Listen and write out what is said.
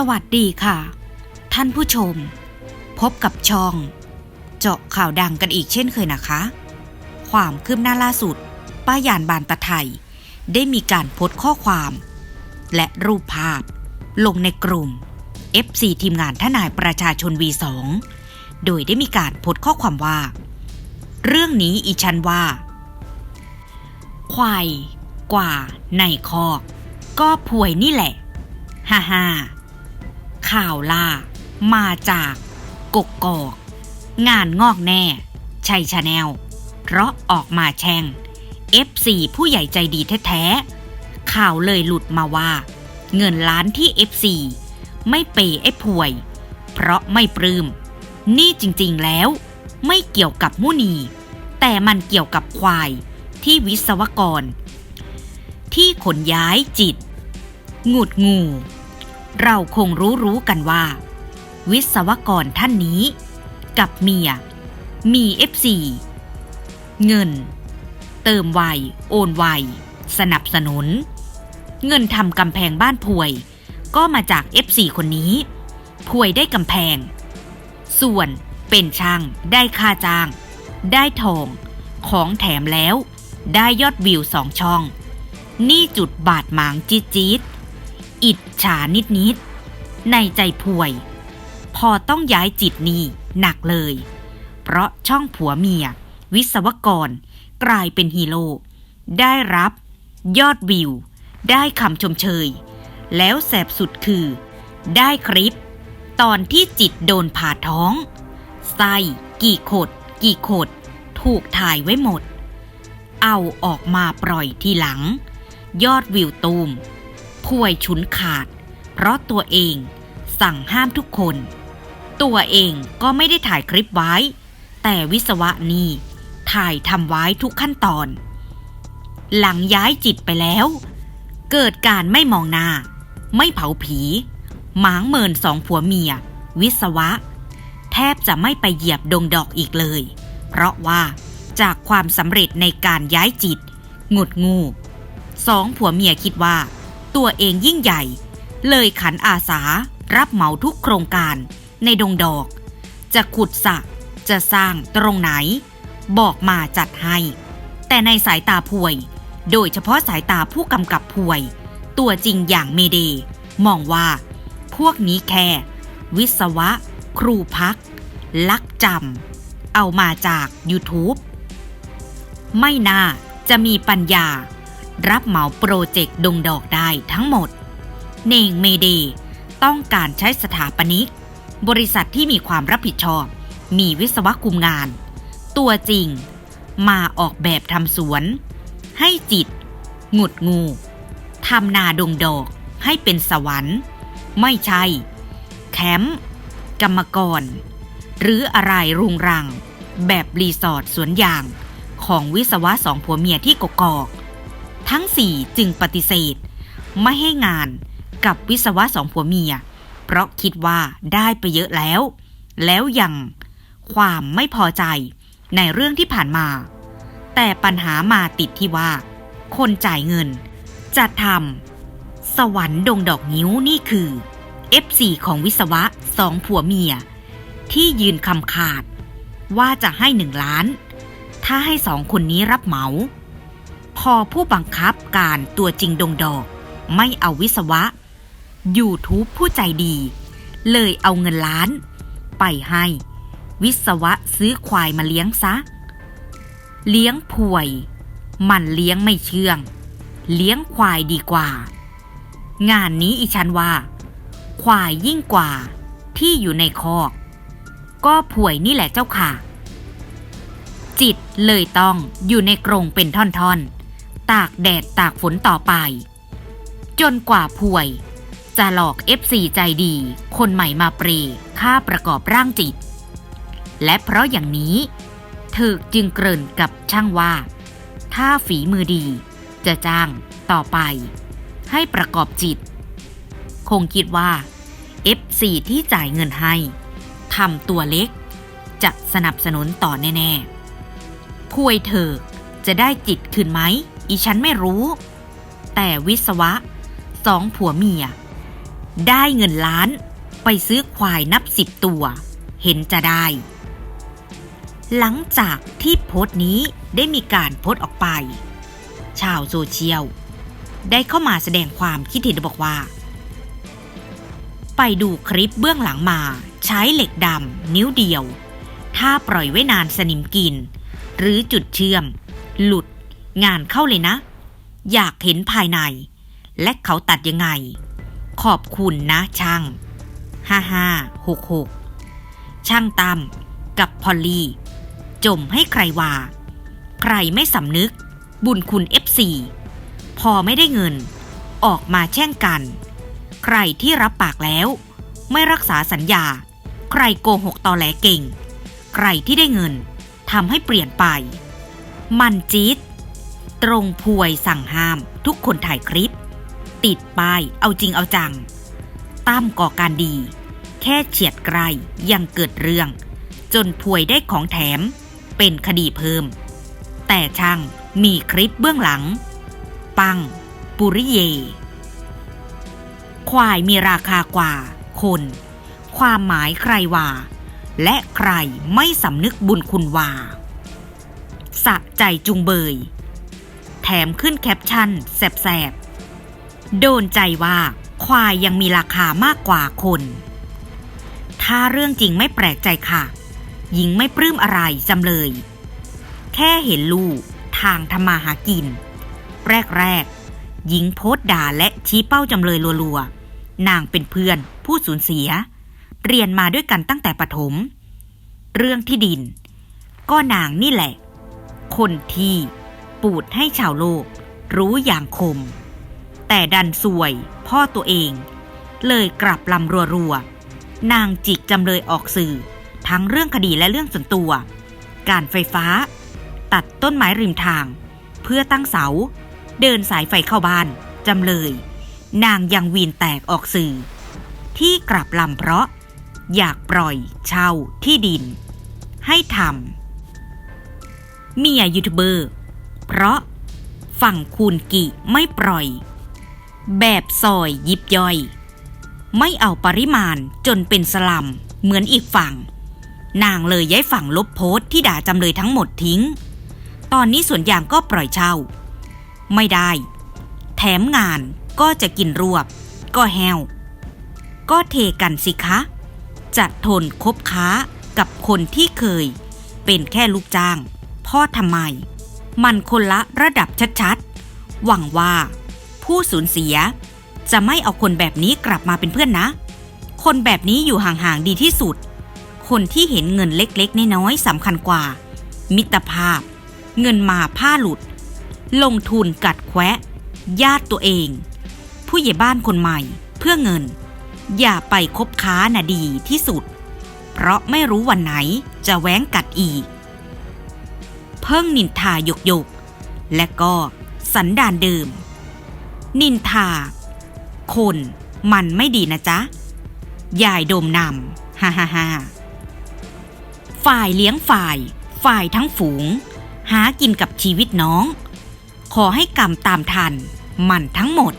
สวัสดีค่ะ ท่านผู้ชม พบกับช่อง เจาะข่าวดังกันอีกเช่นเคยนะคะ ความคืบหน้าล่าสุด ป้ายานบานตะไทย ได้มีการโพสต์ข้อความ และรูปภาพ ลงในกลุ่ม FC ทีมงานทนายประชาชน V2 โดยได้มีการโพสต์ข้อความว่า เรื่องนี้อีชันว่า ควายกว่าในคอกก็พวยนี่แหละฮ่าฮ่า ข่าวล่า มาจากกกกอก งานงอกแน่ ชัยชาแนล เพราะออกมาแช่ง F4 ผู้ใหญ่ใจดีแท้ๆ ข่าวเลยหลุดมาว่า เงินล้านที่ F4 ไม่เปย์ไอ้พวย เพราะไม่ปลืม้ม นี่จริงๆแล้ว ไม่เกี่ยวกับมุนี แต่มันเกี่ยวกับควายที่วิศวกร ที่ขนย้ายจิต หงุดงู เราคงรู้รู้กันว่า วิศวกรท่านนี้ กับเมีย มี F4 เงิน เติมไวโอนไวสนับสนุน เงินทำกำแพงบ้านพวย ก็มาจาก F4 คนนี้ พวยได้กำแพง ส่วนเป็นช่างได้ค่าจ้าง ได้ทองของแถมแล้ว ได้ยอดวิวสองช่อง นี่จุดบาดหมางจี๊ดจี๊ด อิดฉานิดนิดๆในใจพวย พอต้องย้ายจิตนี่หนักเลย เพราะช่องผัวเมีย วิศวกร กลายเป็นฮีโร่ได้รับ ยอดวิว ได้คำชมเชย แล้วแสบสุดคือ ได้คลิป ตอนที่จิตโดนผ่าท้องไส้กี่ขด กี่ขด ถูกถ่ายไว้หมด เอาออกมาปล่อยทีหลัง ยอดวิวตูม พวยฉุนขาด เพราะตัวเองสั่งห้ามทุกคน ตัวเองก็ไม่ได้ถ่ายคลิปไว้ แต่วิศวะนี่ถ่ายทำไว้ทุกขั้นตอน หลังย้ายจิตไปแล้ว เกิดการไม่มองหน้า ไม่เผาผี หมางเมินสองผัวเมีย วิศวะ แทบจะไม่ไปเหยียบดงดอกอีกเลย เพราะว่าจากความสำเร็จในการย้ายจิต งดงูสองผัวเมียคิดว่า ตัวเองยิ่งใหญ่ เลยขันอาสารับเหมาทุกโครงการในดงดอก จะขุดสระจะสร้างตรงไหน บอกมาจัดให้ แต่ในสายตาพวย โดยเฉพาะสายตาผู้กำกับพวย ตัวจริงอย่างเมเด มองว่า พวกนี้แค่ วิศวะ ครูพัก ลักจำเอามาจาก YouTube ไม่น่าจะมีปัญญา รับเหมาโปรเจกต์ดงดอกได้ทั้งหมด เน่งเมเดต้องการใช้สถาปนิก บริษัทที่มีความรับผิดชอบ มีวิศวะคุมงาน ตัวจริง มาออกแบบทำสวน ให้จิต หงุดงูทำนาดงดอกให้เป็นสวรรค์ ไม่ใช่ แคมป์กรรมกร หรืออะไรรุงรัง แบบรีสอร์ทสวนยาง ของวิศวะสองผัวเมียที่กกอก ทั้งสี่จึงปฏิเสธ ไม่ให้งานกับวิศวะสองผัวเมีย เพราะคิดว่าได้ไปเยอะแล้ว แล้วยังความไม่พอใจในเรื่องที่ผ่านมา แต่ปัญหามาติดที่ว่า คนจ่ายเงินจะทำสวรรค์ดงดอกนิ้วนี่คือ F4 ของวิศวะสองผัวเมีย ที่ยืนคำขาด ว่าจะให้หนึ่งล้าน ถ้าให้สองคนนี้รับเหมา อผู้บังคับการตัวจริงดงดอก ไม่เอาวิศวะ YouTube ผู้ใจดี เลยเอาเงินล้าน ไปให้ วิศวะซื้อควายมาเลี้ยงซะ เลี้ยงผวย มันเลี้ยงไม่เชื่อง เลี้ยงควายดีกว่า งานนี้อีฉันว่า ควายยิ่งกว่าที่อยู่ในคอก ก็ผวยนี่แหละเจ้าค่ะจิตเลยต้องอยู่ในกรงเป็นท่อนๆ ตากแดดตากฝนต่อไป จนกว่าผวย จะหลอก F4 ใจดี คนใหม่มาเปรค่าประกอบร่างจิต และเพราะอย่างนี้ เธอจึงเกริ่นกับช่างว่า ถ้าฝีมือดี จะจ้างต่อไป ให้ประกอบจิต คงคิดว่า F4 ที่จ่ายเงินให้ทำตัวเล็ก จะสนับสนุนต่อแน่ ๆพวยเธอจะได้จิตคืนไหม อีฉันไม่รู้ แต่วิศวะสองผัวเมีย ได้เงินล้านไปซื้อควายนับสิบตัว เห็นจะได้ หลังจากที่โพสต์นี้ได้มีการโพสต์ออกไป ชาวโซเชียล ได้เข้ามาแสดงความคิดเห็นบอกว่า ไปดูคลิปเบื้องหลังมาใช้เหล็กดำนิ้วเดียว ถ้าปล่อยไว้นานสนิมกิน หรือจุดเชื่อม หลุด งานเข้าเลยนะ อยากเห็นภายใน และเขาตัดยังไง ขอบคุณนะช่าง 5566 ช่างตามกับพอลลี่ จมให้ใครว่า ใครไม่สำนึก บุญคุณ FC พอไม่ได้เงิน ออกมาแช่งกัน ใครที่รับปากแล้ว ไม่รักษาสัญญา ใครโกหกตอแหลเก่ง ใครที่ได้เงินทำให้เปลี่ยนไป มันจี๊ด ตรงพวยสั่งห้าม ทุกคนถ่ายคลิป ติดป้ายเอาจริงเอาจังตั้มก่อการดี แค่เฉียดไกลยังเกิดเรื่อง จนพวยได้ของแถม เป็นคดีเพิ่ม แต่ช่างมีคลิปเบื้องหลัง ปัง ปุริเย ควายมีราคากว่า คน ความหมายใครว่าและใครไม่สำนึกบุญคุณว่า สะใจจุงเบย แถมขึ้นแคปชั่นแสบๆ โดนใจว่าควายยังมีราคามากกว่าคน ถ้าเรื่องจริงไม่แปลกใจค่ะ หญิงไม่ปลื้มอะไรจำเลย แค่เห็นลูกทางทำมาหากิน แรกๆ หญิงโพสด่าและชี้เป้าจำเลยรัวๆ นางเป็นเพื่อนผู้สูญเสีย เรียนมาด้วยกันตั้งแต่ประถมเรื่องที่ดิน ก็นางนี่แหละ คนที่ ปูดให้ชาวโลก รู้อย่างคม แต่ดันสวยพ่อตัวเอง เลยกลับลำรัวๆ นางจิกจำเลยออกสื่อ ทั้งเรื่องคดีและเรื่องส่วนตัว การไฟฟ้า ตัดต้นไม้ริมทาง เพื่อตั้งเสา เดินสายไฟเข้าบ้านจำเลย นางยังวีนแตกออกสื่อ ที่กลับลำเพราะ อยากปล่อยเช่าที่ดิน ให้ทำเมียยูทูบเบอร์ เพราะฝั่งคูณกิไม่ปล่อย แบบซอยยิบย่อย ไม่เอาปริมาณจนเป็นสลัมเหมือนอีกฝั่ง นางเลยย้ายฝั่งลบโพสต์ที่ด่าจำเลยทั้งหมดทิ้ง ตอนนี้ส่วนยางก็ปล่อยเช่า ไม่ได้ แถมงานก็จะกินรวบ ก็แห้ว ก็เทกันสิคะจะทนคบค้ากับคนที่เคย เป็นแค่ลูกจ้าง พ่อทำไม มันคนละระดับชัดๆ หวังว่า ผู้สูญเสีย จะไม่เอาคนแบบนี้กลับมาเป็นเพื่อนนะ คนแบบนี้อยู่ห่างๆดีที่สุด คนที่เห็นเงินเล็กๆน้อยๆสำคัญกว่า มิตรภาพ เงินมาผ้าหลุด ลงทุนกัดแควะ ญาติตัวเอง ผู้ใหญ่บ้านคนใหม่ เพื่อเงิน อย่าไปคบค้านะดีที่สุด เพราะไม่รู้วันไหนจะแว้งกัดอีก เพิ่งนินทาหยกหยกและก็สันดานเดิม นินทา คนมันไม่ดีนะจ๊ะ ยายโดมนำฮ่าฮ่าฮ่าฝ่ายเลี้ยงฝ่าย ฝ่ายทั้งฝูง หากินกับชีวิตน้อง ขอให้กรรมตามทัน มันทั้งหมด